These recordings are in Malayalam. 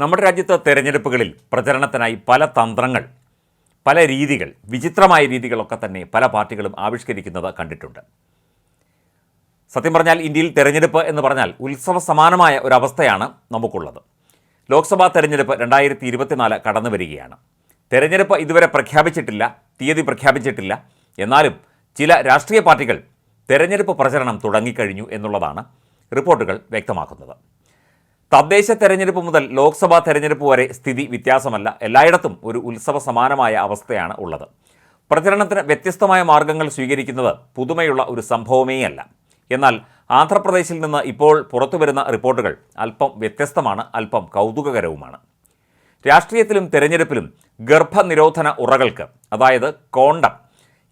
നമ്മുടെ രാജ്യത്ത് തെരഞ്ഞെടുപ്പുകളിൽ പ്രചരണത്തിനായി പല തന്ത്രങ്ങൾ പല രീതികൾ വിചിത്രമായ രീതികളൊക്കെ തന്നെ പല പാർട്ടികളും ആവിഷ്കരിക്കുന്നത് കണ്ടിട്ടുണ്ട്. സത്യം പറഞ്ഞാൽ ഇന്ത്യയിൽ തെരഞ്ഞെടുപ്പ് എന്ന് പറഞ്ഞാൽ ഉത്സവ സമാനമായ ഒരവസ്ഥയാണ് നമുക്കുള്ളത്. ലോക്സഭാ തെരഞ്ഞെടുപ്പ് രണ്ടായിരത്തി ഇരുപത്തിനാല് കടന്നു വരികയാണ്. തെരഞ്ഞെടുപ്പ് ഇതുവരെ പ്രഖ്യാപിച്ചിട്ടില്ല തീയതി പ്രഖ്യാപിച്ചിട്ടില്ല. എന്നാലും ചില രാഷ്ട്രീയ പാർട്ടികൾ തെരഞ്ഞെടുപ്പ് പ്രചരണം തുടങ്ങിക്കഴിഞ്ഞു എന്നുള്ളതാണ് റിപ്പോർട്ടുകൾ വ്യക്തമാക്കുന്നത്. തദ്ദേശ തെരഞ്ഞെടുപ്പ് മുതൽ ലോക്സഭാ തെരഞ്ഞെടുപ്പ് വരെ സ്ഥിതി വ്യത്യാസമല്ല. എല്ലായിടത്തും ഒരു ഉത്സവ സമാനമായ അവസ്ഥയാണ് ഉള്ളത്. പ്രചരണത്തിന് വ്യത്യസ്തമായ മാർഗങ്ങൾ സ്വീകരിക്കുന്നത് പുതുമയുള്ള ഒരു സംഭവമേയല്ല. എന്നാൽ ആന്ധ്രാപ്രദേശിൽ നിന്ന് ഇപ്പോൾ പുറത്തുവരുന്ന റിപ്പോർട്ടുകൾ അല്പം വ്യത്യസ്തമാണ് അല്പം കൗതുകകരവുമാണ്. രാഷ്ട്രീയത്തിലും തെരഞ്ഞെടുപ്പിലും ഗർഭനിരോധന ഉറകൾക്ക് അതായത് കോണ്ടം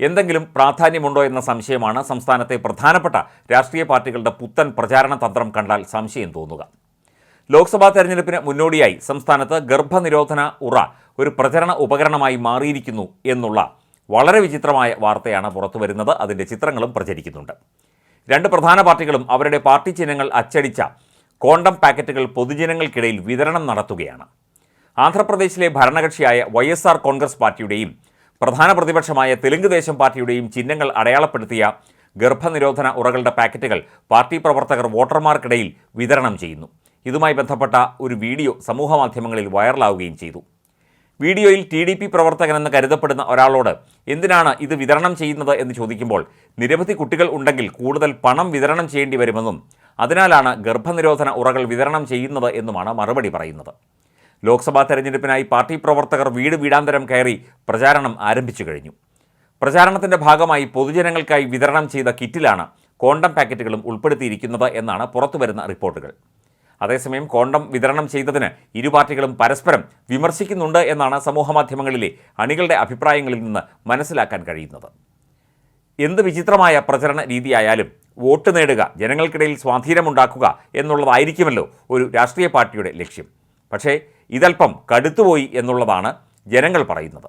എന്തെങ്കിലും പ്രാധാന്യമുണ്ടോ എന്ന സംശയമാണ് സംസ്ഥാനത്തെ പ്രധാനപ്പെട്ട രാഷ്ട്രീയ പാർട്ടികളുടെ പുത്തൻ പ്രചാരണ തന്ത്രം കണ്ടാൽ സംശയം തോന്നുക. ലോക്സഭാ തെരഞ്ഞെടുപ്പിന് മുന്നോടിയായി സംസ്ഥാനത്ത് ഗർഭനിരോധന ഉറ ഒരു പ്രചരണ ഉപകരണമായി മാറിയിരിക്കുന്നു എന്നുള്ള വളരെ വിചിത്രമായ വാർത്തയാണ് പുറത്തുവരുന്നത്. അതിന്റെ ചിത്രങ്ങളും പ്രചരിക്കുന്നുണ്ട്. രണ്ട് പ്രധാന പാർട്ടികളും അവരുടെ പാർട്ടി ചിഹ്നങ്ങൾ അച്ചടിച്ച കോണ്ടം പാക്കറ്റുകൾ പൊതുജനങ്ങൾക്കിടയിൽ വിതരണം നടത്തുകയാണ്. ആന്ധ്രാപ്രദേശിലെ ഭരണകക്ഷിയായ വൈ എസ് ആർ കോൺഗ്രസ് പാർട്ടിയുടെയും പ്രധാന പ്രതിപക്ഷമായ തെലുങ്ക് ദേശം പാർട്ടിയുടെയും ചിഹ്നങ്ങൾ അടയാളപ്പെടുത്തിയ ഗർഭനിരോധന ഉറകളുടെ പാക്കറ്റുകൾ പാർട്ടി പ്രവർത്തകർ വോട്ടർമാർക്കിടയിൽ വിതരണം ചെയ്യുന്നു. ഇതുമായി ബന്ധപ്പെട്ട ഒരു വീഡിയോ സമൂഹമാധ്യമങ്ങളിൽ വൈറലാവുകയും ചെയ്തു. വീഡിയോയിൽ ടി ഡി പി പ്രവർത്തകനെന്ന് കരുതപ്പെടുന്ന ഒരാളോട് എന്തിനാണ് ഇത് വിതരണം ചെയ്യുന്നത്? എന്ന് ചോദിക്കുമ്പോൾ നിരവധി കുട്ടികൾ ഉണ്ടെങ്കിൽ കൂടുതൽ പണം വിതരണം ചെയ്യേണ്ടി വരുമെന്നും അതിനാലാണ് ഗർഭനിരോധന ഉറകൾ വിതരണം ചെയ്യുന്നത് എന്നുമാണ് മറുപടി പറയുന്നത്. ലോക്സഭാ തെരഞ്ഞെടുപ്പിനായി പാർട്ടി പ്രവർത്തകർ വീട് വീടാന്തരം കയറി പ്രചാരണം ആരംഭിച്ചു കഴിഞ്ഞു. പ്രചാരണത്തിന്റെ ഭാഗമായി പൊതുജനങ്ങൾക്കായി വിതരണം ചെയ്ത കിറ്റിലാണ് കോണ്ടം പാക്കറ്റുകളും ഉൾപ്പെടുത്തിയിരിക്കുന്നത് എന്നാണ് പുറത്തുവരുന്ന റിപ്പോർട്ടുകൾ. അതേസമയം കോണ്ടം വിതരണം ചെയ്തതിന് ഇരു പാർട്ടികളും പരസ്പരം വിമർശിക്കുന്നുണ്ട് എന്നാണ് സമൂഹമാധ്യമങ്ങളിലെ അണികളുടെ അഭിപ്രായങ്ങളിൽ നിന്ന് മനസ്സിലാക്കാൻ കഴിയുന്നത്. എന്ത് വിചിത്രമായ പ്രചരണ രീതിയായാലും വോട്ട് നേടുക ജനങ്ങൾക്കിടയിൽ സ്വാധീനമുണ്ടാക്കുക എന്നുള്ളതായിരിക്കുമല്ലോ ഒരു രാഷ്ട്രീയ പാർട്ടിയുടെ ലക്ഷ്യം. പക്ഷേ ഇതൽപ്പം കടുത്തുപോയി എന്നുള്ളതാണ് ജനങ്ങൾ പറയുന്നത്.